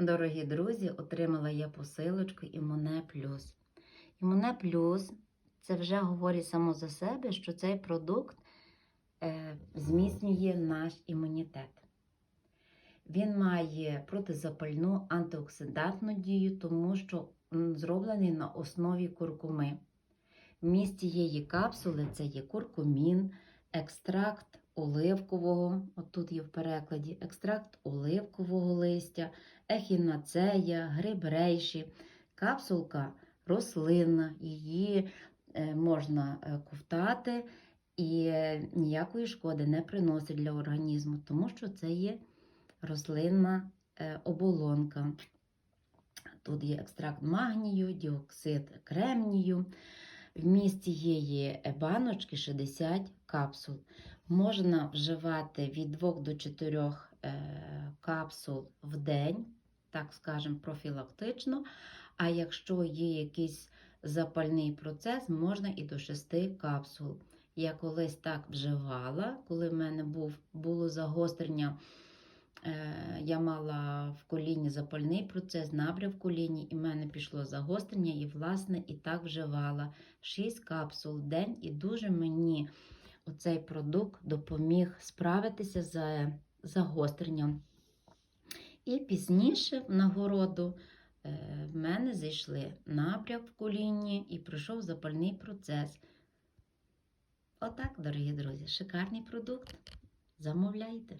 Дорогі друзі, отримала я посилочку Імуне Плюс. Імуне Плюс це вже говорить само за себе, що цей продукт е, зміцнює наш імунітет. Він має протизапальну антиоксидантну дію, тому що зроблений на основі куркуми. В місті цієї капсули це є куркумін, екстракт оливкового, отут є в перекладі, екстракт оливкового листя, ехінацея, гриб рейші, капсулка рослинна, її е, можна е, ковтати і е, ніякої шкоди не приносить для організму, тому що це є рослинна оболонка. Тут є екстракт магнію, діоксид кремнію. В місті є баночки 60 капсул. Можна вживати від 2 до 4 е, капсул в день, так скажемо, профілактично. А якщо є якийсь запальний процес, можна і до 6 капсул. Я колись так вживала, коли в мене був, було загострення. Я мала в коліні запальний процес, набряв в коліні, і в мене пішло загострення, і, власне, і так вживала 6 капсул в день, і дуже мені оцей продукт допоміг справитися з загостренням. І пізніше, в нагороду, е, в мене зайшли набряк в коліні і пройшов запальний процес. Отак, дорогі друзі, шикарний продукт. Замовляйте.